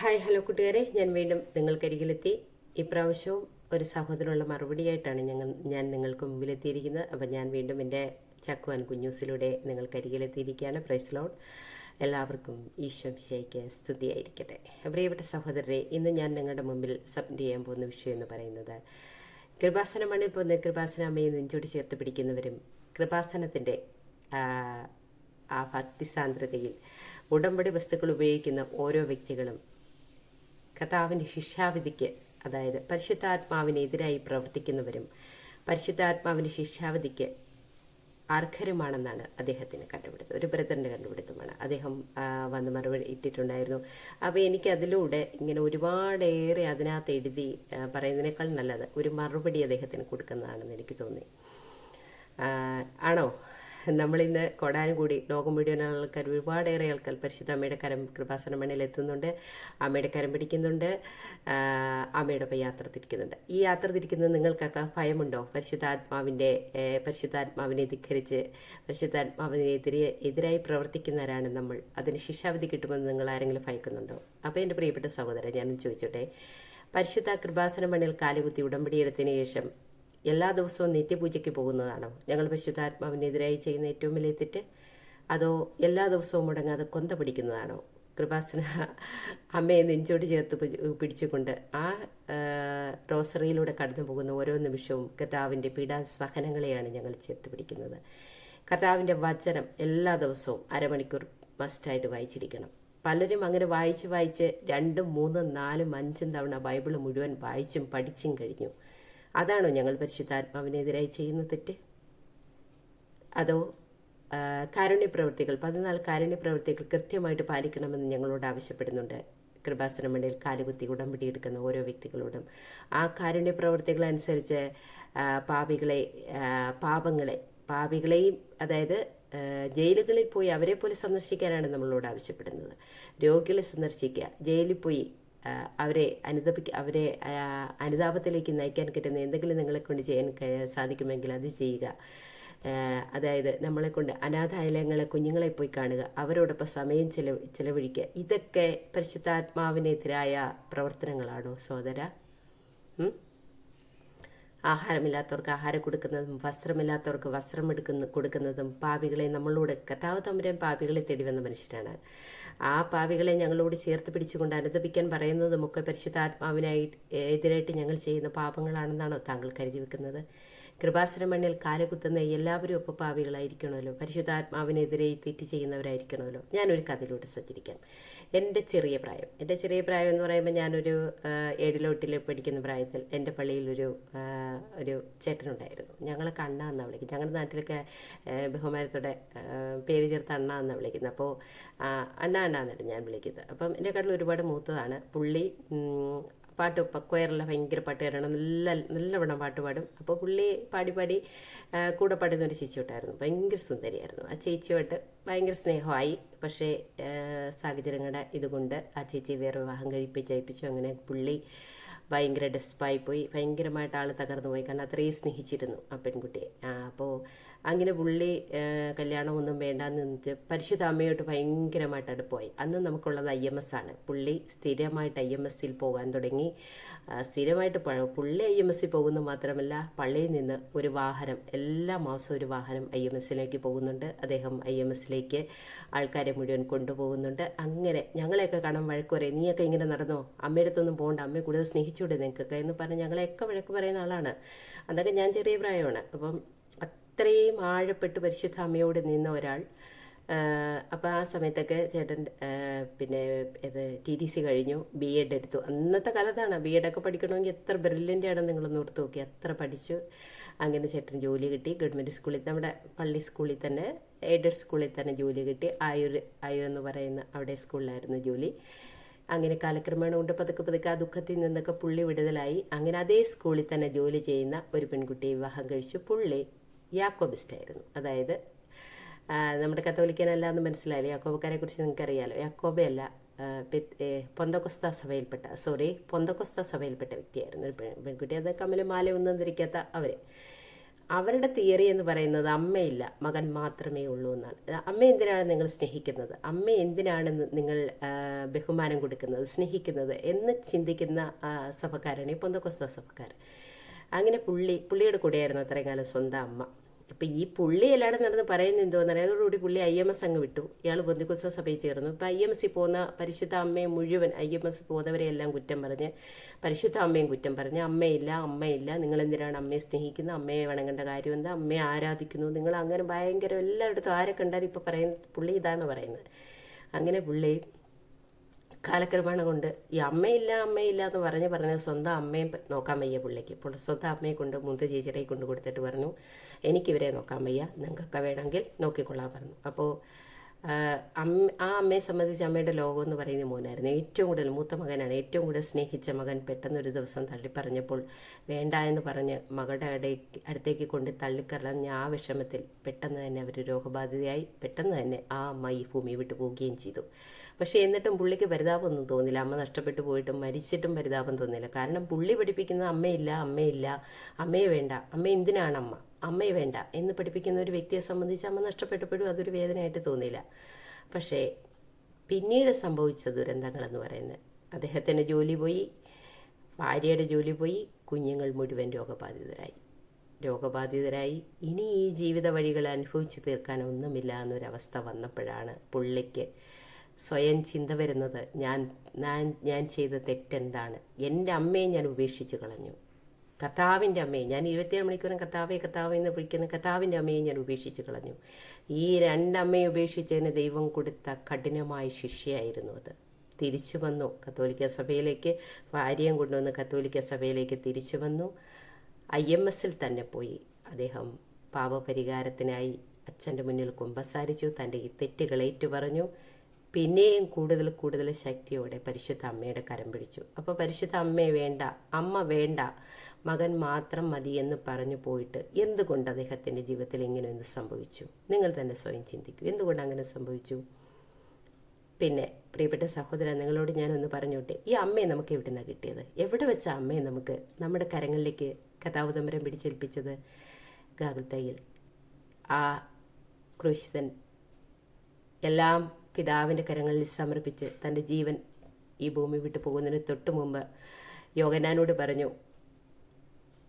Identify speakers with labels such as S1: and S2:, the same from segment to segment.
S1: Hi hello കൂട്ടുകാരെ. ഞാൻ വീണ്ടും നിങ്ങൾക്കരികിലെത്തി. ഇപ്രാവശ്യവും ഒരു സഹോദരനുള്ള മറുപടിയായിട്ടാണ് ഞങ്ങൾ ഞാൻ നിങ്ങൾക്ക് മുമ്പിലെത്തിയിരിക്കുന്നത്. അപ്പം ഞാൻ വീണ്ടും എന്റെ ചക്കുവാൻ കുഞ്ഞൂസിലൂടെ നിങ്ങൾക്കരികിലെത്തിയിരിക്കുകയാണ്. പ്രൈസ് ലോഡ് എല്ലാവർക്കും ഈശോ വിശയ്ക്ക് സ്തുതിയായിരിക്കട്ടെ. പ്രിയപ്പെട്ട സഹോദരരെ ഇന്ന് ഞാൻ നിങ്ങളുടെ മുമ്പിൽ സബ്മിറ്റ് ചെയ്യാൻ പോകുന്ന വിഷയം എന്ന് പറയുന്നത് കൃപാസനമാണ്. ഇപ്പോൾ കൃപാസന അമ്മയെ നെഞ്ചോട് ചേർത്ത് പിടിക്കുന്നവരും കൃപാസനത്തിന്റെ ആ ഭക്തിസാന്ദ്രതയിൽ ഉടമ്പടി വസ്തുക്കൾ ഉപയോഗിക്കുന്ന ഓരോ വ്യക്തികളും കർത്താവിന്റെ ശിക്ഷാവിധിക്ക് അതായത് പരിശുദ്ധാത്മാവിനെതിരായി പ്രവർത്തിക്കുന്നവരും പരിശുദ്ധാത്മാവിന്റെ ശിക്ഷാവിധിക്ക് അർഹരുമാണെന്നാണ് അദ്ദേഹത്തിന് കണ്ടുപിടുത്തം. ഒരു ബ്രദറിന്റെ കണ്ടുപിടുത്തമാണ്. അദ്ദേഹം വന്ന് മറുപടി ഇട്ടിട്ടുണ്ടായിരുന്നു. അപ്പോൾ എനിക്ക് അതിലൂടെ ഇങ്ങനെ ഒരുപാടേറെ അതിനകത്ത് എഴുതി പറയുന്നതിനേക്കാൾ നല്ലത് ഒരു മറുപടി അദ്ദേഹത്തിന് കൊടുക്കുന്നതാണെന്ന് എനിക്ക് തോന്നി. ആണോ? നമ്മളിന്ന് കൊടാനും കൂടി ലോകം മുഴുവൻ ആൾക്കാർ ഒരുപാടേറെ ആൾക്കാർ പരിശുദ്ധ അമ്മയുടെ കരം കൃപാസന മണ്ണിൽ എത്തുന്നുണ്ട്. അമ്മയുടെ കരം പിടിക്കുന്നുണ്ട്. അമ്മയുടെ ഒപ്പം യാത്ര തിരിക്കുന്നുണ്ട്. ഈ യാത്ര തിരിക്കുന്നത് നിങ്ങൾക്കൊക്കെ ഭയമുണ്ടോ? പരിശുദ്ധാത്മാവിന്റെ പരിശുദ്ധാത്മാവിനെ ധിഖരിച്ച് പരിശുദ്ധാത്മാവിനെതിരെ എതിരായി പ്രവർത്തിക്കുന്നവരാണ് നമ്മൾ. അതിന് ശിക്ഷാവിധി കിട്ടുമെന്ന് നിങ്ങൾ ആരെങ്കിലും ഭയക്കുന്നുണ്ടോ? അപ്പോൾ എന്റെ പ്രിയപ്പെട്ട സഹോദരൻ ഞാനും ചോദിച്ചോട്ടെ. പരിശുദ്ധ കൃപാസന മണ്ണിൽ കാലുകുത്തി ഉടമ്പടിയെടുത്തതിന് ശേഷം എല്ലാ ദിവസവും നിത്യപൂജയ്ക്ക് പോകുന്നതാണോ. ഞങ്ങൾ പരിശുദ്ധാത്മാവിനെതിരായി ചെയ്യുന്ന ഏറ്റവും വലിയ തെറ്റ് അതോ എല്ലാ ദിവസവും മുടങ്ങാതെ കൊന്ത പിടിക്കുന്നതാണോ? കൃപാസന അമ്മയെ നെഞ്ചോട് ചേർത്ത് പിടിച്ചുകൊണ്ട് ആ റോസറിയിലൂടെ കടന്നു പോകുന്ന ഓരോ നിമിഷവും കർത്താവിന്റെ പീഡാസഹനങ്ങളെയാണ് ഞങ്ങൾ ചേർത്ത് പിടിക്കുന്നത്. കർത്താവിന്റെ വചനം എല്ലാ ദിവസവും അരമണിക്കൂർ മസ്റ്റായിട്ട് വായിച്ചിരിക്കണം. പലരും അങ്ങനെ വായിച്ച് വായിച്ച് രണ്ടും മൂന്നും നാലും അഞ്ചും തവണ ബൈബിൾ മുഴുവൻ വായിച്ചും പഠിച്ചും കഴിഞ്ഞു. അതാണോ ഞങ്ങൾ പരിശുദ്ധാത്മാവിനെതിരായി ചെയ്യുന്ന തെറ്റ്? അതോ കാരുണ്യപ്രവൃത്തികൾ പതിനാല് കാരുണ്യപ്രവൃത്തികൾ കൃത്യമായിട്ട് പാലിക്കണമെന്ന് ഞങ്ങളോട് ആവശ്യപ്പെടുന്നുണ്ട്. കൃപാസന മണ്ണിൽ കാലുകുത്തി ഉടമ്പടി എടുക്കുന്ന ഓരോ വ്യക്തികളോടും. ആ കാരുണ്യപ്രവൃത്തികൾ അനുസരിച്ച് പാപികളെ പാപങ്ങളെ പാപികളെയും അതായത് ജയിലുകളിൽ പോയി അവരെ പോലെ സന്ദർശിക്കാനാണ് നമ്മളോട് ആവശ്യപ്പെടുന്നത്. രോഗികളെ സന്ദർശിക്കുക ജയിലിൽ പോയി അവരെ അനുതപിക്ക അവരെ അനുതാപത്തിലേക്ക് നയിക്കാൻ കിട്ടുന്ന എന്തെങ്കിലും നിങ്ങളെ കൊണ്ട് ചെയ്യാൻ സാധിക്കുമെങ്കിൽ അത് ചെയ്യുക. അതായത് നമ്മളെ കൊണ്ട് അനാഥാലയങ്ങളെ കുഞ്ഞുങ്ങളെ പോയി കാണുക അവരോടൊപ്പം സമയം ചെലവ് ചെലവഴിക്കുക. ഇതൊക്കെ പരിശുദ്ധാത്മാവിനെതിരായ പ്രവർത്തനങ്ങളാണോ സോദര? ആഹാരമില്ലാത്തവർക്ക് ആഹാരം കൊടുക്കുന്നതും വസ്ത്രമില്ലാത്തവർക്ക് വസ്ത്രം എടുക്കുന്ന കൊടുക്കുന്നതും പാവികളെ നമ്മളോട് കഥാവ് തമ്പുരാൻ പാപികളെ തേടി വന്ന മനുഷ്യരാണ്. ആ പാവികളെ ഞങ്ങളോട് ചേർത്ത് പിടിച്ചുകൊണ്ട് അനുദപിക്കാൻ പറയുന്നതുമൊക്കെ പരിശുദ്ധാത്മാവിനായി എതിരായിട്ട് ഞങ്ങൾ ചെയ്യുന്ന പാപങ്ങളാണെന്നാണോ താങ്കൾ കരുതി വെക്കുന്നത്? കൃപാസന മണ്ണിൽ കാലുകുത്തുന്ന എല്ലാവരും ഒപ്പം പാപികളായിരിക്കണമല്ലോ പരിശുദ്ധാത്മാവിനെതിരെ തെറ്റ് ചെയ്യുന്നവരായിരിക്കണമല്ലോ. ഞാനൊരു കഥയിലൂടെ സഞ്ചരിക്കാം. എന്റെ ചെറിയ പ്രായം. എന്റെ ചെറിയ പ്രായം എന്ന് പറയുമ്പോൾ ഞാനൊരു ഏഴിലോട്ടിൽ പഠിക്കുന്ന പ്രായത്തിൽ എന്റെ പള്ളിയിലൊരു ഒരു ചേട്ടനുണ്ടായിരുന്നു. ഞങ്ങളെ കണ്ണാന്നാണ് വിളിക്കുന്നത്. ഞങ്ങളുടെ നാട്ടിലൊക്കെ ബഹുമാനത്തോടെ പേര് ചേർത്ത് അണ്ണ എന്നാണ് വിളിക്കുന്നത്. അപ്പോൾ അണ്ണ അണ്ണ ഞാൻ വിളിക്കുന്നത്. അപ്പം എന്റെ കടലിൽ ഒരുപാട് മൂത്തതാണ്. പുള്ളി പാട്ട് കൊയറിലെ ഭയങ്കര പാട്ടുകാരാണ് നല്ല നല്ലവണ്ണം പാട്ട് പാടും. അപ്പോൾ പുള്ളി പാടി പാടി കൂടെ പാടുന്ന ഒരു ചേച്ചിയോട്ടായിരുന്നു ഭയങ്കര സുന്ദരിയായിരുന്നു. ആ ചേച്ചിയോട്ട് ഭയങ്കര സ്നേഹമായി. പക്ഷേ സാഹചര്യങ്ങളുടെ ഇതുകൊണ്ട് ആ ചേച്ചി വേറെ വിവാഹം കഴിപ്പിച്ച് അയപ്പിച്ചു അങ്ങനെ പുള്ളി ഭയങ്കര ഡെസ്പായി പോയി. ഭയങ്കരമായിട്ട് ആൾ തകർന്നു പോയി. കാരണം അത്രയും സ്നേഹിച്ചിരുന്നു ആ പെൺകുട്ടിയെ. അപ്പോൾ അങ്ങനെ പുള്ളി കല്യാണമൊന്നും വേണ്ടാന്ന് നിന്നിട്ട് പരിശുദ്ധ അമ്മയോട്ട് ഭയങ്കരമായിട്ട് അടുപ്പമായി. അന്ന് നമുക്കുള്ളത് ഐ എം എസ് ആണ്. പുള്ളി സ്ഥിരമായിട്ട് ഐ എം എസ്സിൽ പോകാൻ തുടങ്ങി. സ്ഥിരമായിട്ട് പുള്ളി ഐ എം എസ്സിൽ പോകുന്നത് മാത്രമല്ല പള്ളിയിൽ നിന്ന് ഒരു വാഹനം എല്ലാ മാസവും ഒരു വാഹനം ഐ എം എസ്സിലേക്ക് പോകുന്നുണ്ട്. അദ്ദേഹം ഐ എം എസ്സിലേക്ക് ആൾക്കാരെ മുഴുവൻ കൊണ്ടുപോകുന്നുണ്ട്. അങ്ങനെ ഞങ്ങളെയൊക്കെ കാണാൻ വഴക്ക് പറയും നീയൊക്കെ ഇങ്ങനെ നടന്നോ? അമ്മയുടെ അടുത്തൊന്നും പോകണ്ട അമ്മയെ കൂടുതൽ സ്നേഹിച്ചുകൂടെ നിങ്ങൾക്കൊക്കെ എന്ന് പറഞ്ഞ് ഞങ്ങളെയൊക്കെ വഴക്ക് പറയുന്ന ആളാണ്. അതൊക്കെ ഞാൻ ചെറിയ പ്രായമാണ്. അപ്പം അത്രയും ആഴപ്പെട്ട് പരിശുദ്ധ അമ്മയോട് നിന്ന ഒരാൾ. അപ്പോൾ ആ സമയത്തൊക്കെ ചേട്ടൻ പിന്നെ ഇത് ടി ടി സി കഴിഞ്ഞു ബി എഡ് എടുത്തു. അന്നത്തെ കാലത്താണ് ബി എഡൊക്കെ പഠിക്കണമെങ്കിൽ എത്ര ബ്രില്യന്റ് ആണ് നിങ്ങളൊന്ന് ഓർത്ത് നോക്കി അത്ര പഠിച്ചു. അങ്ങനെ ചേട്ടൻ ജോലി കിട്ടി. ഗവൺമെന്റ് സ്കൂളിൽ നമ്മുടെ പള്ളി സ്കൂളിൽ തന്നെ എയ്ഡഡ് സ്കൂളിൽ തന്നെ ജോലി കിട്ടി. ആയൂർ ആയൂർ എന്ന് പറയുന്ന അവിടെ സ്കൂളിലായിരുന്നു ജോലി. അങ്ങനെ കാലക്രമേണ കൊണ്ട് പതുക്കെ പതുക്കെ ആ ദുഃഖത്തിൽ നിന്നൊക്കെ പുള്ളി വിടുതലായി. അങ്ങനെ അതേ സ്കൂളിൽ തന്നെ ജോലി ചെയ്യുന്ന ഒരു പെൺകുട്ടിയെ വിവാഹം കഴിച്ചു. പുള്ളി യാക്കോബിസ്റ്റായിരുന്നു അതായത് നമ്മുടെ കത്തോലിക്കനല്ല എന്ന് മനസ്സിലായില്ലേ യാക്കോബക്കാരെ കുറിച്ച് നിങ്ങൾക്ക് അറിയാലോ യാക്കോബയല്ല പൊന്തക്കൊസ്ത സഭയിൽപ്പെട്ട സോറി പൊന്തക്കൊസ്ത സഭയിൽപ്പെട്ട വ്യക്തിയായിരുന്നു ഒരു പെൺ പെൺകുട്ടി. അത് കമ്മലും മാല ഒന്നും ധരിക്കാത്ത അവർ അവരുടെ തിയറി എന്ന് പറയുന്നത് അമ്മയില്ല മകൻ മാത്രമേ ഉള്ളൂ എന്നാണ്. അമ്മ എന്തിനാണ് നിങ്ങൾ സ്നേഹിക്കുന്നത്? അമ്മ എന്തിനാണ് നിങ്ങൾ ബഹുമാനം കൊടുക്കുന്നത് സ്നേഹിക്കുന്നത് എന്ന് ചിന്തിക്കുന്ന സഭക്കാരാണ് ഈ പൊന്തക്കൊസ്ത സഭക്കാർ. അങ്ങനെ പുള്ളി പുള്ളിയുടെ കൂടെയായിരുന്നു അത്രയും കാലം സ്വന്തം അമ്മ. അപ്പം ഈ പുള്ളി എല്ലായിടും നടന്ന് പറയുന്നത് എന്തോന്ന് അറിയാം? അതോടുകൂടി പുള്ളി ഐ എം എസ് അങ്ങ് വിട്ടു. ഇയാൾ ബന്ധുക്കുസ സഭയിൽ ചേർന്നു. ഇപ്പം ഐ എം എസ്സിൽ പോകുന്ന പരിശുദ്ധ അമ്മയെ മുഴുവൻ ഐ എം എസ് പോകുന്നവരെ എല്ലാം കുറ്റം പറഞ്ഞ് പരിശുദ്ധ അമ്മയും കുറ്റം പറഞ്ഞ് അമ്മയില്ല അമ്മയില്ല നിങ്ങൾ എന്തിനാണ് അമ്മയെ സ്നേഹിക്കുന്നത്? അമ്മയെ വണങ്ങേണ്ട കാര്യം എന്താ? അമ്മയെ ആരാധിക്കുന്നു? നിങ്ങൾ അങ്ങനെ ഭയങ്കര എല്ലായിടത്തും ആരെ കണ്ടാലും ഇപ്പോൾ പറയുന്നത് പുള്ളി ഇതാണ് പറയുന്നത്. അങ്ങനെ പുള്ളി കാലക്രമേണ കൊണ്ട് ഈ അമ്മയില്ല അമ്മയില്ല എന്ന് പറഞ്ഞ് പറഞ്ഞ് സ്വന്തം അമ്മയെ നോക്കാൻ വയ്യ പിള്ളേക്ക്. സ്വന്തം അമ്മയെ കൊണ്ട് മുന്ത ചേച്ചിയുടെ കൊണ്ട് കൊടുത്തിട്ട് പറഞ്ഞു എനിക്കിവരെ നോക്കാൻ വയ്യ. നിങ്ങൾക്കൊക്കെ വേണമെങ്കിൽ നോക്കിക്കൊള്ളാൻ പറഞ്ഞു. അപ്പോൾ അമ്മ ആ അമ്മയെ സംബന്ധിച്ച് അമ്മയുടെ ലോകം എന്ന് പറയുന്ന മോനായിരുന്നു. ഏറ്റവും കൂടുതൽ മൂത്ത മകനാണ്. ഏറ്റവും കൂടുതൽ സ്നേഹിച്ച മകൻ പെട്ടെന്ന് ഒരു ദിവസം തള്ളിപ്പറഞ്ഞപ്പോൾ വേണ്ട എന്ന് പറഞ്ഞ് മകളുടെ അടുത്തേക്ക് അടുത്തേക്ക് കൊണ്ട് തള്ളിക്കറഞ്ഞ ആ വിഷമത്തിൽ പെട്ടെന്ന് തന്നെ അവർ രോഗബാധിതയായി പെട്ടെന്ന് തന്നെ ആ അമ്മ ഈ ഭൂമി വിട്ടു പോവുകയും ചെയ്തു. പക്ഷേ എന്നിട്ടും പുള്ളിക്ക് പരിതാപമൊന്നും തോന്നില്ല. അമ്മ നഷ്ടപ്പെട്ടു പോയിട്ടും മരിച്ചിട്ടും പരിതാപം തോന്നില്ല. കാരണം പുള്ളി പഠിപ്പിക്കുന്നത് അമ്മയില്ല അമ്മയില്ല അമ്മയെ വേണ്ട. അമ്മ എന്തിനാണ് അമ്മ? അമ്മയെ വേണ്ട. എന്ന് പഠിപ്പിക്കുന്ന ഒരു വ്യക്തിയെ സംബന്ധിച്ച് അമ്മ നഷ്ടപ്പെട്ടപ്പോഴും അതൊരു വേദനയായിട്ട് തോന്നിയില്ല. പക്ഷേ പിന്നീട് സംഭവിച്ച ദുരന്തങ്ങളെന്ന് പറയുന്നത് അദ്ദേഹത്തിന് ജോലി പോയി ഭാര്യയുടെ ജോലി പോയി കുഞ്ഞുങ്ങൾ മുഴുവൻ രോഗബാധിതരായി. രോഗബാധിതരായി. ഇനി ഈ ജീവിത വഴികൾ അനുഭവിച്ച് തീർക്കാൻ ഒന്നുമില്ല എന്നൊരവസ്ഥ വന്നപ്പോഴാണ് പുള്ളിക്ക് സ്വയം ചിന്ത വരുന്നത് ഞാൻ ഞാൻ ഞാൻ ചെയ്ത തെറ്റെന്താണ്? എന്റെ അമ്മയെ ഞാൻ ഉപേക്ഷിച്ച് കളഞ്ഞു. കർത്താവിന്റെ അമ്മയെ ഞാൻ ഇരുപത്തിയേഴ് മണിക്കൂറും കർത്താവെ കർത്താവ് എന്ന് വിളിക്കുന്ന കർത്താവിന്റെ അമ്മയെ ഞാൻ ഉപേക്ഷിച്ച് കളഞ്ഞു. ഈ രണ്ടമ്മയെ ഉപേക്ഷിച്ചതിന് ദൈവം കൊടുത്ത കഠിനമായ ശിക്ഷയായിരുന്നു അത്. തിരിച്ചു വന്നു. കത്തോലിക്ക സഭയിലേക്ക് ഭാര്യയും കൊണ്ടുവന്ന് കത്തോലിക്ക സഭയിലേക്ക് തിരിച്ചു വന്നു. ഐ എം എസിൽ തന്നെ പോയി. അദ്ദേഹം പാപപരിഹാരത്തിനായി അച്ഛന്റെ മുന്നിൽ കുമ്പസാരിച്ചു. തന്റെ ഈ തെറ്റുകൾ ഏറ്റുപറഞ്ഞു. പിന്നെയും കൂടുതൽ കൂടുതൽ ശക്തിയോടെ പരിശുദ്ധ അമ്മയുടെ കരം പിടിച്ചു. അപ്പോൾ പരിശുദ്ധ അമ്മയെ വേണ്ട അമ്മ വേണ്ട മകൻ മാത്രം മതി എന്ന് പറഞ്ഞു പോയിട്ട് എന്തുകൊണ്ട് അദ്ദേഹത്തിന്റെ ജീവിതത്തിൽ ഇങ്ങനെ ഒന്ന് സംഭവിച്ചു? നിങ്ങൾ തന്നെ സ്വയം ചിന്തിക്കൂ. എന്തുകൊണ്ട് അങ്ങനെ സംഭവിച്ചു? പിന്നെ പ്രിയപ്പെട്ട സഹോദരൻ നിങ്ങളോട് ഞാനൊന്ന് പറഞ്ഞോട്ടെ. ഈ അമ്മയെ നമുക്ക് എവിടെ നിന്നാണ് കിട്ടിയത്? എവിടെ വെച്ച അമ്മയെ നമുക്ക് നമ്മുടെ കരങ്ങളിലേക്ക് കഥാവതമരം പിടിച്ചേൽപ്പിച്ചത്? ഗാഗുൽത്തയിൽ. ആ ക്രൂശിതൻ എല്ലാം പിതാവിന്റെ കരങ്ങളിൽ സമർപ്പിച്ച് തന്റെ ജീവൻ ഈ ഭൂമി വിട്ടു പോകുന്നതിന് തൊട്ടു മുമ്പ് യോഗനാനോട് പറഞ്ഞു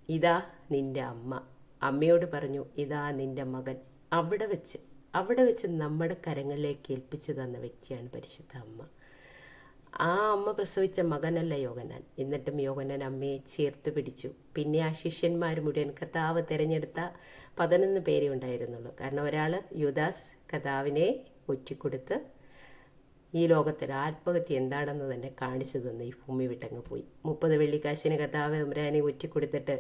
S1: ഇതാ നിന്റെ അമ്മ. അമ്മയോട് പറഞ്ഞു ഇതാ നിന്റെ മകൻ. അവിടെ വെച്ച് അവിടെ വെച്ച് നമ്മുടെ കരങ്ങളിലേക്ക് ഏൽപ്പിച്ചു തന്ന വ്യക്തിയാണ് പരിശുദ്ധ അമ്മ. ആ അമ്മ പ്രസവിച്ച മകനല്ല യോഗനാൻ എന്നിട്ടും യോഗനാൻ അമ്മയെ ചേർത്ത് പിടിച്ചു. പിന്നെ ആ ശിഷ്യന്മാർ മുഴുവൻ കഥാവ് തിരഞ്ഞെടുത്ത പതിനൊന്ന് പേരെ ഉണ്ടായിരുന്നുള്ളൂ. കാരണം ഒരാൾ യുദാസ് കഥാവിനെ ഒറ്റിക്കൊടുത്ത് ഈ ലോകത്തിൽ ആത്മഹത്യ എന്താണെന്ന് തന്നെ കാണിച്ചു തന്ന് ഈ ഭൂമി വിട്ടങ്ങ് പോയി. മുപ്പത് വെള്ളിക്കാശിന് കഥാവ് തമ്പുരാനെ ഒറ്റിക്കൊടുത്തിട്ട്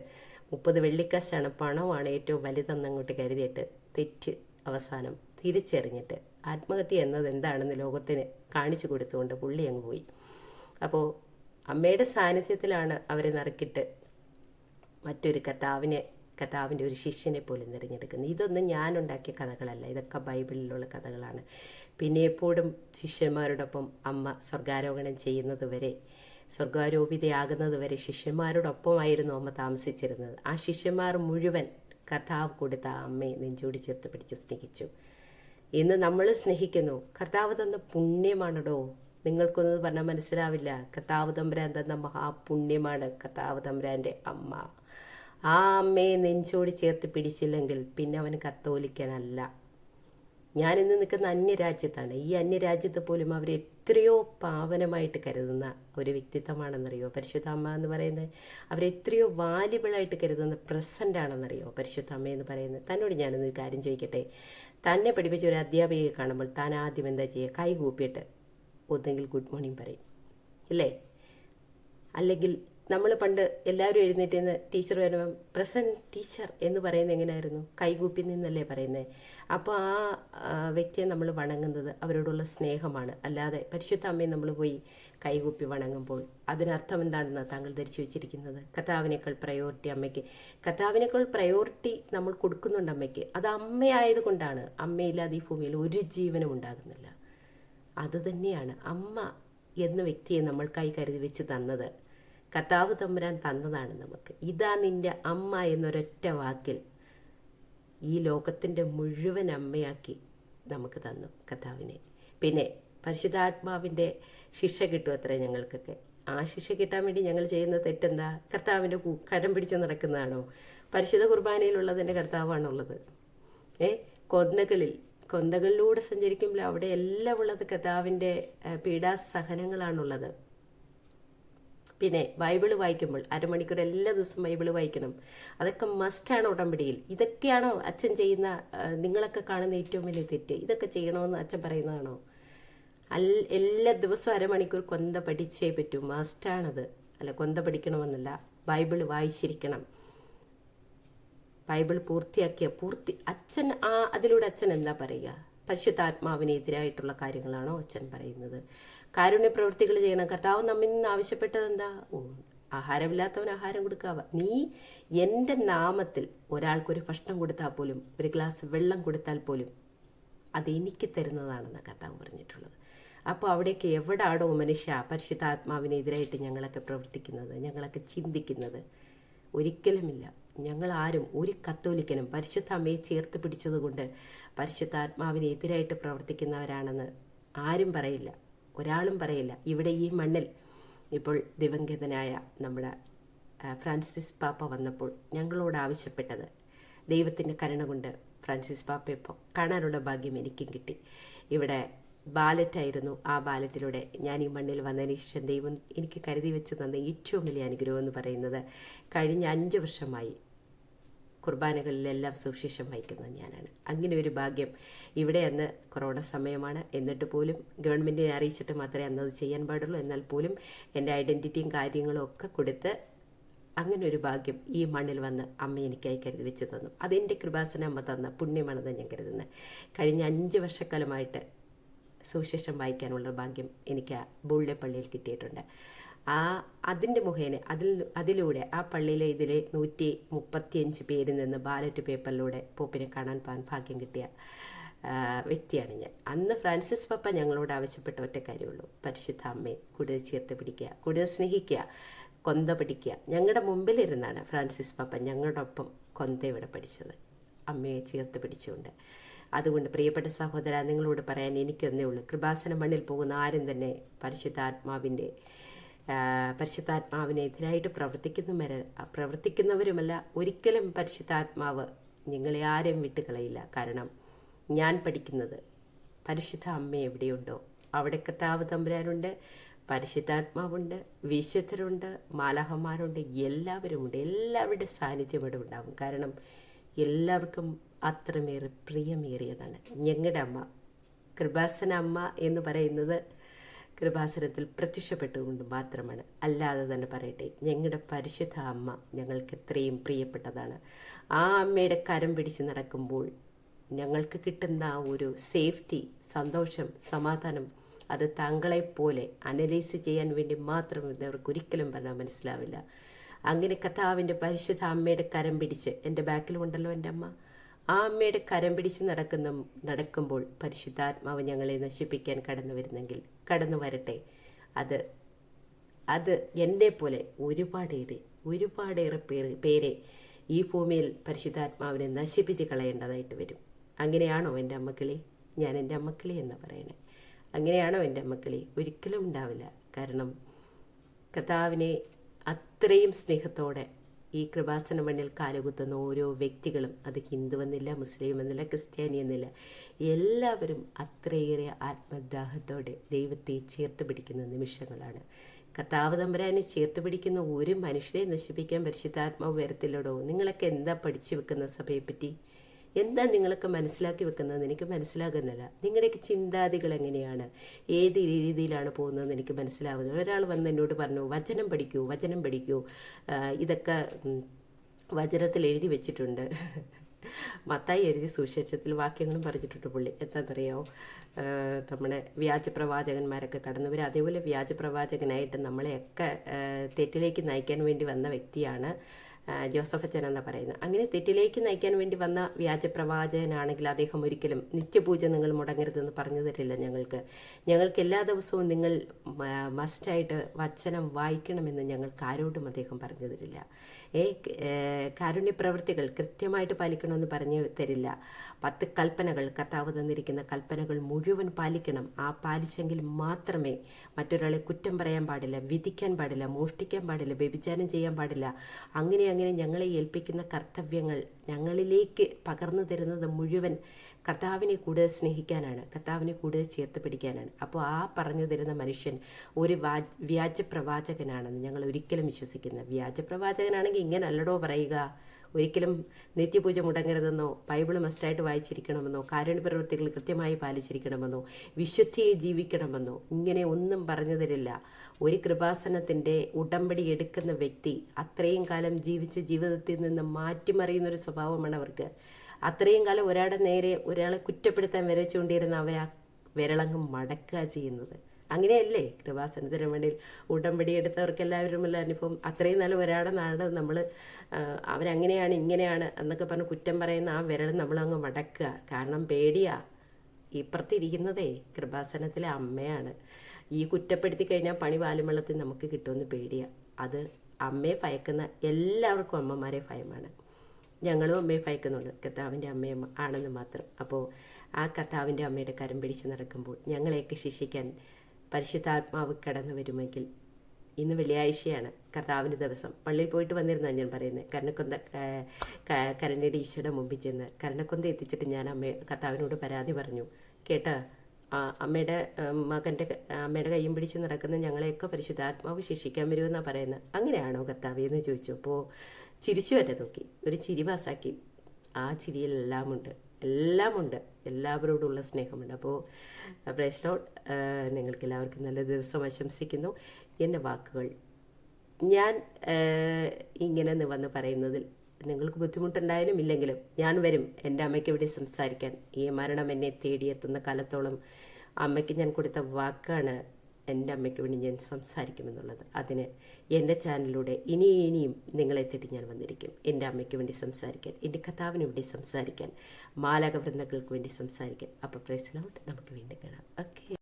S1: മുപ്പത് വെള്ളിക്കാശാണ് പണമാണ് ഏറ്റവും വലുതെന്ന് അങ്ങോട്ട് കരുതിയിട്ട് തെറ്റ് അവസാനം തിരിച്ചറിഞ്ഞിട്ട് ആത്മഹത്യ എന്നത് എന്താണെന്ന് ലോകത്തിന് കാണിച്ചു കൊടുത്തുകൊണ്ട് പുള്ളി അങ്ങ് പോയി. അപ്പോൾ അമ്മയുടെ സാന്നിധ്യത്തിലാണ് അവരെ നറുക്കിട്ട് മറ്റൊരു കഥാവിനെ കഥാവിന്റെ ഒരു ശിഷ്യനെ പോലും തിരഞ്ഞെടുക്കുന്നത്. ഇതൊന്നും ഞാനുണ്ടാക്കിയ കഥകളല്ല. ഇതൊക്കെ ബൈബിളിലുള്ള കഥകളാണ്. പിന്നെ എപ്പോഴും ശിഷ്യന്മാരോടൊപ്പം അമ്മ സ്വർഗാരോഹണം ചെയ്യുന്നത് വരെ സ്വർഗാരോപിതയാകുന്നത് വരെ ശിഷ്യന്മാരോടൊപ്പമായിരുന്നു അമ്മ താമസിച്ചിരുന്നത്. ആ ശിഷ്യന്മാർ മുഴുവൻ കർത്താവ് കൊടുത്ത അമ്മയെ നെഞ്ചോടി ചേർത്ത് പിടിച്ച് സ്നേഹിച്ചു. ഇന്ന് നമ്മൾ സ്നേഹിക്കുന്നു. കർത്താവ് തന്ന പുണ്യമാണടോ. നിങ്ങൾക്കൊന്നും പറഞ്ഞാൽ മനസ്സിലാവില്ല. കർത്താവ് തമ്പുരാൻ തന്ന മഹാപുണ്യമാണ് കർത്താവ് തമ്പുരാന്റെ അമ്മ. ആ അമ്മയെ നെഞ്ചോടി ചേർത്ത് പിടിച്ചില്ലെങ്കിൽ പിന്നെ അവൻ കത്തോലിക്കനല്ല. ഞാനിന്ന് നിൽക്കുന്ന അന്യരാജ്യത്താണ്. ഈ അന്യരാജ്യത്ത് പോലും അവർ എത്രയോ പാവനമായിട്ട് കരുതുന്ന ഒരു വ്യക്തിത്വമാണെന്നറിയോ? പരിശുദ്ധ അമ്മ എന്ന് പറയുന്നത് അവരെത്രയോ വാല്യബിളായിട്ട് കരുതുന്ന പ്രസന്റ് ആണെന്നറിയോ പരിശുദ്ധ അമ്മ എന്ന് പറയുന്നത്. തന്നോട് ഞാനൊന്നൊരു കാര്യം ചോദിക്കട്ടെ? തന്നെ പഠിപ്പിച്ച ഒരു അധ്യാപികയെ കാണുമ്പോൾ താൻ ആദ്യം എന്താ ചെയ്യുക? കൈ കൂപ്പിയിട്ട് ഒന്നെങ്കിൽ ഗുഡ് മോർണിംഗ് പറയും. ഇല്ലേ? അല്ലെങ്കിൽ നമ്മൾ പണ്ട് എല്ലാവരും എഴുന്നേറ്റ് നിന്ന് ടീച്ചർ വരുമ്പം പ്രസന്റ് ടീച്ചർ എന്ന് പറയുന്നത് എങ്ങനെയായിരുന്നു? കൈകൂപ്പി നിന്നല്ലേ പറയുന്നത് അപ്പോൾ ആ ആ, വ്യക്തിയെ നമ്മൾ വണങ്ങുന്നത് അവരോടുള്ള സ്നേഹമാണ്. അല്ലാതെ പരിശുദ്ധ അമ്മയെ നമ്മൾ പോയി കൈകൂപ്പി വണങ്ങുമ്പോൾ അതിനർത്ഥം എന്താണെന്ന് താങ്കൾ ധരിച്ചു വെച്ചിരിക്കുന്നത്? കഥാവിനേക്കാൾ പ്രയോറിറ്റി അമ്മയ്ക്ക്. കഥാവിനേക്കാൾ പ്രയോറിറ്റി നമ്മൾ കൊടുക്കുന്നുണ്ട് അമ്മയ്ക്ക്. അത് അമ്മയായത് കൊണ്ടാണ്. അമ്മയില്ലാതെ ഈ ഭൂമിയിൽ ഒരു ജീവനും ഉണ്ടാകുന്നില്ല. അത് തന്നെയാണ് അമ്മ എന്ന വ്യക്തിയെ നമ്മൾ കൈ കരുതി വെച്ച് തന്നത്. കർത്താവ് തമ്പുരാൻ തന്നതാണ് നമുക്ക്. ഇതാ നിന്റെ അമ്മ എന്നൊരൊറ്റ വാക്കിൽ ഈ ലോകത്തിന്റെ മുഴുവൻ അമ്മയാക്കി നമുക്ക് തന്നു കർത്താവിനെ പിന്നെ പരിശുദ്ധാത്മാവിന്റെ ശിക്ഷ കിട്ടും അത്ര ഞങ്ങൾക്കൊക്കെ. ആ ശിക്ഷ കിട്ടാൻ വേണ്ടി ഞങ്ങൾ ചെയ്യുന്ന തെറ്റെന്താ? കർത്താവിന്റെ കഴം പിടിച്ച് നടക്കുന്നതാണോ? പരിശുദ്ധ കുർബാനയിലുള്ളതിന്റെ കർത്താവാണുള്ളത്. ഏ? കൊന്തകളിൽ കൊന്തകളിലൂടെ സഞ്ചരിക്കുമ്പോൾ അവിടെ എല്ലാം ഉള്ളത് കർത്താവിന്റെ പീഡാസഹനങ്ങളാണുള്ളത്. പിന്നെ ബൈബിൾ വായിക്കുമ്പോൾ അരമണിക്കൂർ എല്ലാ ദിവസവും ബൈബിൾ വായിക്കണം. അതൊക്കെ മസ്റ്റാണ് ഉടമ്പടിയിൽ. ഇതൊക്കെയാണോ അച്ഛൻ ചെയ്യുന്ന നിങ്ങളൊക്കെ കാണുന്ന ഏറ്റവും വലിയ തെറ്റ്? ഇതൊക്കെ ചെയ്യണമെന്ന് അച്ഛൻ പറയുന്നതാണോ? എല്ലാ ദിവസവും അരമണിക്കൂർ കൊന്ത പഠിച്ചേ പറ്റൂ. മസ്റ്റാണത്. അല്ല കൊന്ത പഠിക്കണമെന്നല്ല. ബൈബിൾ വായിച്ചിരിക്കണം. ബൈബിൾ പൂർത്തിയാക്കിയ പൂർത്തി. അച്ഛൻ ആ അതിലൂടെ അച്ഛൻ എന്താ പറയുക? പരിശുദ്ധാത്മാവിന് എതിരായിട്ടുള്ള കാര്യങ്ങളാണോ അച്ഛൻ പറയുന്നത്. കാരുണ്യ പ്രവൃത്തികൾ ചെയ്യണം. കർത്താവ് നമ്മിൽ നിന്ന് ആവശ്യപ്പെട്ടത് എന്താ ആഹാരമില്ലാത്തവന് ആഹാരം കൊടുക്കാവ. നീ എന്റെ നാമത്തിൽ ഒരാൾക്കൊരു ഭക്ഷണം കൊടുത്താൽ പോലും ഒരു ഗ്ലാസ് വെള്ളം കൊടുത്താൽ പോലും അതെനിക്ക് തരുന്നതാണെന്ന് കർത്താവ് പറഞ്ഞിട്ടുള്ളത്. അപ്പോൾ അവിടേക്ക് എവിടാണോ മനുഷ്യ പരിശുദ്ധാത്മാവിനെതിരായിട്ട് ഞങ്ങളൊക്കെ പ്രവർത്തിക്കുന്നത് ഞങ്ങളൊക്കെ ചിന്തിക്കുന്നത്? ഒരിക്കലുമില്ല. ഞങ്ങൾ ആരും ഒരു കത്തോലിക്കനും പരിശുദ്ധ അമ്മയെ ചേർത്ത് പിടിച്ചതുകൊണ്ട് പരിശുദ്ധാത്മാവിനെതിരായിട്ട് പ്രവർത്തിക്കുന്നവരാണെന്ന് ആരും പറയില്ല. ഒരാളും പറയില്ല. ഇവിടെ ഈ മണ്ണിൽ ഇപ്പോൾ ദിവംഗതനായ നമ്മുടെ ഫ്രാൻസിസ് പാപ്പ വന്നപ്പോൾ ഞങ്ങളോട് ആവശ്യപ്പെട്ടത് ദൈവത്തിന്റെ കരുണ കൊണ്ട് ഫ്രാൻസിസ് പാപ്പയെ കാണാനുള്ള ഭാഗ്യം എനിക്കും കിട്ടി. ഇവിടെ ബാലറ്റായിരുന്നു. ആ ബാലറ്റിലൂടെ ഞാൻ ഈ മണ്ണിൽ വന്നതിന് ശേഷം ദൈവം എനിക്ക് കരുതി വെച്ച് തന്ന ഏറ്റവും വലിയ അനുഗ്രഹം എന്ന് പറയുന്നത് കഴിഞ്ഞ അഞ്ച് വർഷമായി കുർബാനകളിലെല്ലാം സുവിശേഷം വഹിക്കുന്നത് ഞാനാണ്. അങ്ങനെ ഒരു ഭാഗ്യം ഇവിടെ അന്ന് കൊറോണ സമയമാണ്. എന്നിട്ട് പോലും ഗവൺമെന്റിനെ അറിയിച്ചിട്ട് മാത്രമേ അന്ന് അത് ചെയ്യാൻ പാടുള്ളൂ. എന്നാൽ പോലും എന്റെ ഐഡന്റിറ്റിയും കാര്യങ്ങളും ഒക്കെ കൊടുത്ത് അങ്ങനെ ഒരു ഭാഗ്യം ഈ മണ്ണിൽ വന്ന് അമ്മ എനിക്കായി കരുതി വെച്ച് തന്നു. അതെന്റെ കൃപാസന അമ്മ തന്ന പുണ്യമാണെന്ന് ഞാൻ കരുതുന്നത്. കഴിഞ്ഞ അഞ്ച് വർഷക്കാലമായിട്ട് സുവിശേഷം വായിക്കാനുള്ള ഭാഗ്യം എനിക്ക് ആ ബോളിലെ പള്ളിയിൽ കിട്ടിയിട്ടുണ്ട്. ആ അതിന്റെ മുഖേന അതിൽ അതിലൂടെ ആ പള്ളിയിലെ ഇതിലെ നൂറ്റി മുപ്പത്തിയഞ്ച് പേരിൽ നിന്ന് ബാലറ്റ് പേപ്പറിലൂടെ പോപ്പിനെ കാണാൻ പാൻ ഭാഗ്യം കിട്ടിയ വ്യക്തിയാണ് ഞാൻ. അന്ന് ഫ്രാൻസിസ് പപ്പ ഞങ്ങളോട് ആവശ്യപ്പെട്ട ഒറ്റ കാര്യമുള്ളൂ. പരിശുദ്ധ അമ്മയെ കൂടുതൽ ചേർത്ത് പിടിക്കുക കൂടുതൽ സ്നേഹിക്കുക കൊന്ത പഠിക്കുക ഞങ്ങളുടെ മുമ്പിലിരുന്നാണ് ഫ്രാൻസിസ് പപ്പ ഞങ്ങളോടൊപ്പം കൊന്ത ഇവിടെ പഠിച്ചത്. അമ്മയെ ചേർത്ത് പിടിച്ചുകൊണ്ട്. അതുകൊണ്ട് പ്രിയപ്പെട്ട സഹോദര നിങ്ങളോട് പറയാൻ എനിക്കൊന്നേ ഉള്ളൂ. കൃപാസന മണ്ണിൽ പോകുന്ന ആരും തന്നെ പരിശുദ്ധാത്മാവിന്റെ പരിശുദ്ധാത്മാവിനെതിരായിട്ട് പ്രവർത്തിക്കുന്നവരെ പ്രവർത്തിക്കുന്നവരുമല്ല ഒരിക്കലും പരിശുദ്ധാത്മാവ് നിങ്ങളെ ആരും വിട്ടുകളയില്ല. കാരണം ഞാൻ പഠിക്കുന്നത് പരിശുദ്ധ അമ്മ എവിടെയുണ്ടോ? അവിടെ കത്താവ് തമ്പുരാനുണ്ട് പരിശുദ്ധാത്മാവുണ്ട് വിശുദ്ധരുണ്ട് മാലാഹന്മാരുണ്ട് എല്ലാവരുമുണ്ട്. എല്ലാവരുടെ സാന്നിധ്യം ഇവിടെ ഉണ്ടാകും കാരണം എല്ലാവർക്കും അത്രമേറെ പ്രിയമേറിയതാണ്. ഞങ്ങളുടെ അമ്മ കൃപാസന അമ്മ എന്ന് പറയുന്നത് കൃപാസനത്തിൽ പ്രത്യക്ഷപ്പെട്ടുകൊണ്ട് മാത്രമാണ്. അല്ലാതെ തന്നെ പറയട്ടെ ഞങ്ങളുടെ പരിശുദ്ധ അമ്മ ഞങ്ങൾക്ക് എത്രയും പ്രിയപ്പെട്ടതാണ്. ആ അമ്മയുടെ കരം പിടിച്ച് നടക്കുമ്പോൾ ഞങ്ങൾക്ക് കിട്ടുന്ന ആ ഒരു സേഫ്റ്റി സന്തോഷം സമാധാനം അത് താങ്കളെപ്പോലെ അനലൈസ് ചെയ്യാൻ വേണ്ടി മാത്രം ഇതവർക്ക് ഒരിക്കലും പറഞ്ഞാൽ മനസ്സിലാവില്ല. അങ്ങനെ കഥാവിന്റെ പരിശുദ്ധ അമ്മയുടെ കരം പിടിച്ച് എന്റെ ബാക്കിലുണ്ടല്ലോ എന്റെ അമ്മ. ആ അമ്മയുടെ കരം പിടിച്ച് നടക്കുന്ന നടക്കുമ്പോൾ പരിശുദ്ധാത്മാവ് ഞങ്ങളെ നശിപ്പിക്കാൻ കടന്നു വരുന്നെങ്കിൽ കടന്നു വരട്ടെ. അത് അത് എന്നെ പോലെ ഒരുപാടേറെ ഒരുപാടേറെ പേര് പേരെ ഈ ഭൂമിയിൽ പരിശുദ്ധാത്മാവിനെ നശിപ്പിച്ച് കളയേണ്ടതായിട്ട് വരും. അങ്ങനെയാണോ എന്റെ അമ്മക്കിളി? ഞാൻ എന്റെ അമ്മക്കിളി എന്ന് പറയണേ. അങ്ങനെയാണോ എന്റെ അമ്മക്കിളി? ഒരിക്കലും ഉണ്ടാവില്ല. കാരണം കർത്താവിനെ അത്രയും സ്നേഹത്തോടെ ഈ കൃപാസന മണ്ണിൽ കാലുകുത്തുന്ന ഓരോ വ്യക്തികളും അത് ഹിന്ദു എന്നില്ല മുസ്ലിം എന്നില്ല ക്രിസ്ത്യാനി എന്നില്ല എല്ലാവരും അത്രയേറെ ആത്മദാഹത്തോടെ ദൈവത്തെ ചേർത്ത് പിടിക്കുന്ന നിമിഷങ്ങളാണ്. കർത്താവ് തമ്പുരാനെ ചേർത്ത് പിടിക്കുന്ന ഒരു മനുഷ്യനെ നശിപ്പിക്കാൻ പരിശുദ്ധാത്മാവ് വരത്തില്ലടോ? നിങ്ങളൊക്കെ എന്താ പഠിച്ചു വെക്കുന്ന സഭയെപ്പറ്റി? എന്താ നിങ്ങളൊക്കെ മനസ്സിലാക്കി വെക്കുന്നതെന്ന് എനിക്ക് മനസ്സിലാകുന്നില്ല. നിങ്ങളുടെയൊക്കെ ചിന്താതികൾ എങ്ങനെയാണ്? ഏത് രീതിയിലാണ് പോകുന്നതെന്ന് എനിക്ക് മനസ്സിലാവുന്നത് ഒരാൾ വന്ന് എന്നോട് പറഞ്ഞു വചനം പഠിക്കൂ വചനം പഠിക്കൂ. ഇതൊക്കെ വചനത്തിൽ എഴുതി വെച്ചിട്ടുണ്ട്. മത്തായി എഴുതി സുശേഷത്തിൽ വാക്യങ്ങളും പറഞ്ഞിട്ടുണ്ട് പുള്ളി. എന്താണെന്നറിയാമോ നമ്മുടെ വ്യാജ പ്രവാചകന്മാരൊക്കെ കടന്നു അതേപോലെ വ്യാജ പ്രവാചകനായിട്ട് നമ്മളെയൊക്കെ തെറ്റിലേക്ക് നയിക്കാൻ വേണ്ടി വന്ന വ്യക്തിയാണ് ജോസഫ് അച്ഛൻ എന്നാണ് പറയുന്നത്. അങ്ങനെ തെറ്റിലേക്ക് നയിക്കാൻ വേണ്ടി വന്ന വ്യാജ പ്രവാചകനാണെങ്കിൽ അദ്ദേഹം ഒരിക്കലും നിത്യപൂജ നിങ്ങൾ മുടങ്ങരുതെന്ന് പറഞ്ഞു തരില്ല ഞങ്ങൾക്ക്. ഞങ്ങൾക്ക് എല്ലാ ദിവസവും നിങ്ങൾ മസ്റ്റായിട്ട് വചനം വായിക്കണമെന്ന് ഞങ്ങൾക്ക് ആരോടും അദ്ദേഹം പറഞ്ഞു തരില്ല. ഏ, കാരുണ്യ പ്രവൃത്തികൾ കൃത്യമായിട്ട് പാലിക്കണമെന്ന് പറഞ്ഞു തരില്ല. പത്ത് കൽപ്പനകൾ കർത്താവ് തന്നിരിക്കുന്ന കൽപ്പനകൾ മുഴുവൻ പാലിക്കണം. ആ പാലിച്ചെങ്കിൽ മാത്രമേ മറ്റൊരാളെ കുറ്റം പറയാൻ പാടില്ല വിധിക്കാൻ പാടില്ല മോഷ്ടിക്കാൻ പാടില്ല വ്യഭിചാരം ചെയ്യാൻ പാടില്ല. അങ്ങനെ അങ്ങനെ ഞങ്ങളെ ഏൽപ്പിക്കുന്ന കർത്തവ്യങ്ങൾ ഞങ്ങളിലേക്ക് പകർന്നു തരുന്നത് മുഴുവൻ കർത്താവിനെ കൂടുതൽ സ്നേഹിക്കാനാണ് കർത്താവിനെ കൂടുതൽ ചേർത്ത് പിടിക്കാനാണ് അപ്പോൾ ആ പറഞ്ഞു തരുന്ന മനുഷ്യൻ ഒരു വാ വ്യാജ പ്രവാചകനാണെന്ന് ഞങ്ങൾ ഒരിക്കലും വിശ്വസിക്കുന്ന വ്യാജ പ്രവാചകനാണെങ്കിൽ ഇങ്ങനെ അല്ലടോ പറയുക. ഒരിക്കലും നിത്യപൂജ മുടങ്ങരുതെന്നോ ബൈബിൾ മസ്റ്റായിട്ട് വായിച്ചിരിക്കണമെന്നോ കാരുണ്യ പ്രവൃത്തികൾ കൃത്യമായി പാലിച്ചിരിക്കണമെന്നോ വിശുദ്ധിയെ ജീവിക്കണമെന്നോ ഇങ്ങനെ ഒന്നും പറഞ്ഞു തരില്ല ഒരു കൃപാസനത്തിന്റെ ഉടമ്പടി എടുക്കുന്ന വ്യക്തി അത്രയും കാലം ജീവിച്ച ജീവിതത്തിൽ നിന്ന് മാറ്റിമറിയുന്നൊരു സ്വഭാവമാണ് അവർക്ക്. അത്രയും കാലം ഒരാളെ നേരെ ഒരാളെ കുറ്റപ്പെടുത്താൻ വരച്ചുകൊണ്ടിരുന്ന അവർ ആ വിരളങ്ങ് മടക്കുക ചെയ്യുന്നത്. അങ്ങനെയല്ലേ? കൃപാസനത്തിന് വേണ്ടി ഉടമ്പടി എല്ലാവരും എല്ലാം അനുഭവം. അത്രയും നല്ല ഒരാളുടെ നാട് നമ്മൾ അവരങ്ങനെയാണ് ഇങ്ങനെയാണ് എന്നൊക്കെ പറഞ്ഞ് കുറ്റം പറയുന്ന ആ വിരൽ നമ്മളങ്ങ് മടക്കുക. കാരണം പേടിയാ. ഇപ്പുറത്തിരിക്കുന്നതേ കൃപാസനത്തിലെ അമ്മയാണ്. ഈ കുറ്റപ്പെടുത്തി കഴിഞ്ഞാൽ പണി പാലുമള്ളത്തിൽ നമുക്ക് കിട്ടുമെന്ന് പേടിയാ. അത് അമ്മയെ ഭയക്കുന്ന എല്ലാവർക്കും അമ്മമാരെ ഭയമാണ്. ഞങ്ങളും അമ്മയെ ഭയക്കുന്നുണ്ട്. കർത്താവിന്റെ അമ്മയും ആണെന്ന് മാത്രം. അപ്പോൾ ആ കർത്താവിന്റെ അമ്മയുടെ കരം പിടിച്ച് നടക്കുമ്പോൾ ഞങ്ങളെയൊക്കെ ശിക്ഷിക്കാൻ പരിശുദ്ധാത്മാവ് കടന്നു വരുമെങ്കിൽ ഇന്ന് വെള്ളിയാഴ്ചയാണ് കർത്താവിന്റെ ദിവസം. പള്ളിയിൽ പോയിട്ട് വന്നിരുന്നാണ് ഞാൻ പറയുന്നത്. കരണക്കൊന്ത കരണിയുടെ ഈശോയുടെ മുമ്പിൽ ചെന്ന് കരണക്കൊന്ത എത്തിച്ചിട്ട് ഞാൻ അമ്മ കർത്താവിനോട് പരാതി പറഞ്ഞു. കേട്ട? അമ്മയുടെ മകന്റെ അമ്മയുടെ കയ്യും പിടിച്ച് നടക്കുന്ന ഞങ്ങളെയൊക്കെ പരിശുദ്ധാത്മാവ് ശിക്ഷിക്കാൻ വരുമെന്നാണ് പറയുന്നത്. അങ്ങനെയാണോ കർത്താവേ എന്ന് ചോദിച്ചു. അപ്പോൾ ചിരിച്ചു എന്നെ നോക്കി. ഒരു ചിരി പാസാക്കി ആ ചിരിയിലെല്ലാമുണ്ട് എല്ലാമുണ്ട്. എല്ലാവരോടുള്ള സ്നേഹമുണ്ട്. അപ്പോൾ പ്രശ്നോട്ട് നിങ്ങൾക്ക് എല്ലാവർക്കും നല്ല ദിവസം ആശംസിക്കുന്നു. എന്റെ വാക്കുകൾ ഞാൻ ഇങ്ങനെ ന്ന് വന്ന് പറയുന്നതിൽ നിങ്ങൾക്ക് ബുദ്ധിമുട്ടുണ്ടായാലും ഇല്ലെങ്കിലും ഞാൻ വരും. എന്റെ അമ്മയ്ക്ക് ഇവിടെ സംസാരിക്കാൻ. ഈ മരണം എന്നെ തേടിയെത്തുന്ന കാലത്തോളം അമ്മയ്ക്ക് ഞാൻ കൊടുത്ത വാക്കാണ് എന്റെ അമ്മയ്ക്ക് വേണ്ടി ഞാൻ സംസാരിക്കുമെന്നുള്ളത്. അതിന് എന്റെ ചാനലിലൂടെ ഇനി ഇനിയും നിങ്ങളെ തേടി ഞാൻ വന്നിരിക്കും. എന്റെ അമ്മയ്ക്ക് വേണ്ടി സംസാരിക്കാൻ എന്റെ കഥാവിന് വേണ്ടി സംസാരിക്കാൻ മാലക വൃന്ദങ്ങൾക്ക് വേണ്ടി സംസാരിക്കാൻ. അപ്പോൾ പ്രൈസിലോട്ട് നമുക്ക് വീണ്ടും കാണാം. ഓക്കെ.